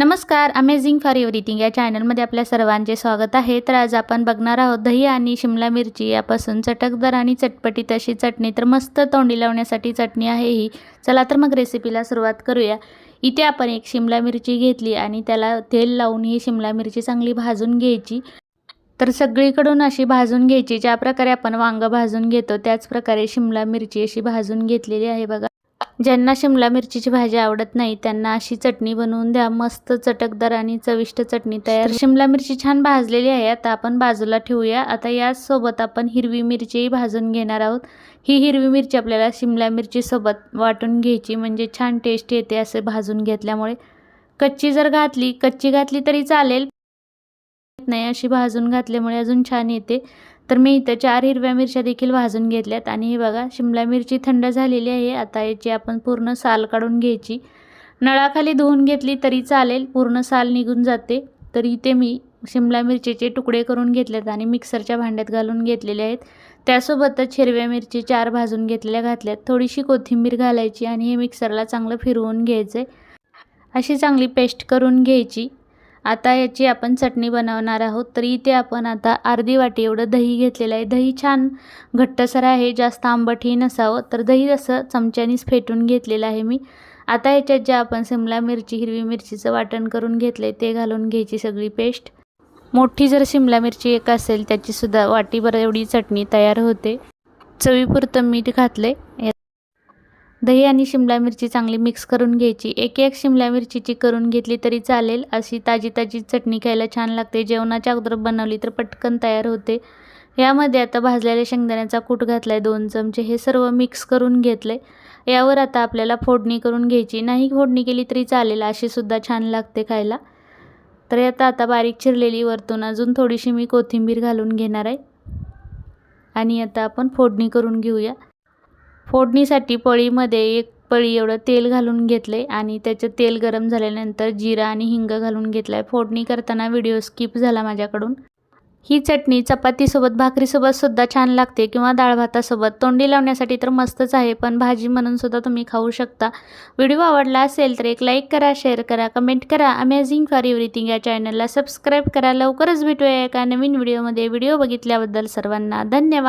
नमस्कार amazing for everything या चॅनलमध्ये आपल्या सर्वांचे स्वागत आहे. तर आज आपण बघणार आहोत दही आणि शिमला मिरची यापासून चटकदार आणि चटपटीत अशी चटणी. तर मस्त तोंडी लावण्यासाठी चटणी आहे ही. चला तर मग रेसिपीला सुरुवात करूया. इथे आपण एक शिमला मिरची घेतली आणि त्याला तेल लावून ही शिमला मिरची चांगली भाजून घ्यायची. तर सगळीकडून अशी भाजून घ्यायची. ज्या प्रकारे आपण वांगं भाजून घेतो त्याच प्रकारे शिमला मिरची अशी भाजून घेतलेली आहे बघा. ज्यांना शिमला मिरचीची भाजी आवडत नाही त्यांना अशी चटणी बनवून द्या. मस्त चटकदार आणि चविष्ट चटणी तयार. शिमला मिरची छान भाजलेली आहे. आता आपण बाजूला ठेवूया. आता याचसोबत आपण हिरवी मिरचीही भाजून घेणार आहोत. ही हिरवी मिरची आपल्याला शिमला मिरचीसोबत वाटून घ्यायची. म्हणजे छान टेस्ट येते असे भाजून घेतल्यामुळे. कच्ची जर घातली कच्ची घातली तरी चालेल. नाही अशी भाजून घातल्यामुळे अजून छान येते. तर मी इथं चार हिरव्या मिरच्या देखील भाजून घेतल्यात. आणि हे बघा शिमला मिरची थंड झालेली आहे. आता याची आपण पूर्ण साल काढून घ्यायची. नळाखाली धुवून घेतली तरी चालेल. पूर्ण साल निघून जाते. तर इथे मी शिमला मिरचीचे तुकडे करून घेतलेत आणि मिक्सरच्या भांड्यात घालून घेतलेले आहेत. त्यासोबतच हिरव्या मिरची चार भाजून घेतलेल्या घातल्यात. थोडीशी कोथिंबीर घालायची आणि हे मिक्सरला चांगलं फिरवून घ्यायचं अशी चांगली पेस्ट करून घ्यायची. आता याची आपण चटणी बनवणार आहोत तर इथे आपण आता अर्धी वाटी एवढं दही घेतलेलं आहे. दही छान घट्टसर आहे जास्त आंबटही नसावं तर दही असं चमच्यानीच फेटून घेतलेलं आहे मी. आता याच्यात ज्या आपण शिमला मिरची हिरवी मिरचीचं वाटण करून घेतलं आहे ते घालून घ्यायची सगळी पेस्ट. मोठी जर शिमला मिरची एक असेल त्याचीसुद्धा वाटीभर एवढी चटणी तयार होते. चवीपुरतं मीठ घातले दही आणि शिमला मिरची चांगली मिक्स करून घ्यायची. एक एक शिमला मिरचीची करून घेतली तरी चालेल. अशी ताजी ताजी चटणी खायला छान लागते. जेवणाच्या अगोदर बनवली तर पटकन तयार होते. यामध्ये आता भाजलेल्या शेंगदाण्याचा कूट घातला आहे दोन चमचे हे सर्व मिक्स करून घेतले. यावर आता आपल्याला फोडणी करून घ्यायची. नाही फोडणी केली तरी चालेल. अशी सुद्धा छान लागते खायला. तर आता आता बारीक चिरलेली वरतून अजून थोडीशी मी कोथिंबीर घालून घेणार आहे. आणि आता आपण फोडणी करून घेऊया. फोडणीसाठी पळीमध्ये एक पळी एवढं तेल घालून घेतले आणि त्याचं तेल गरम झाल्यानंतर जिरा आणि हिंग घालून घेतला आहे फोडणी करताना व्हिडिओ स्किप झाला माझ्याकडून. ही चटणी चपातीसोबत भाकरीसोबत सुद्धा छान लागते किंवा डाळ भातासोबत. तोंडी लावण्यासाठी तर मस्तच आहे पण भाजी म्हणून सुद्धा तुम्ही खाऊ शकता. व्हिडिओ आवडला असेल तर एक लाईक करा शेअर करा कमेंट करा. अमेझिंग फॉर एव्हरीथिंग या चॅनलला सबस्क्राईब करा. लवकरच भेटूया एका नवीन व्हिडिओमध्ये. व्हिडिओ बघितल्याबद्दल सर्वांना धन्यवाद.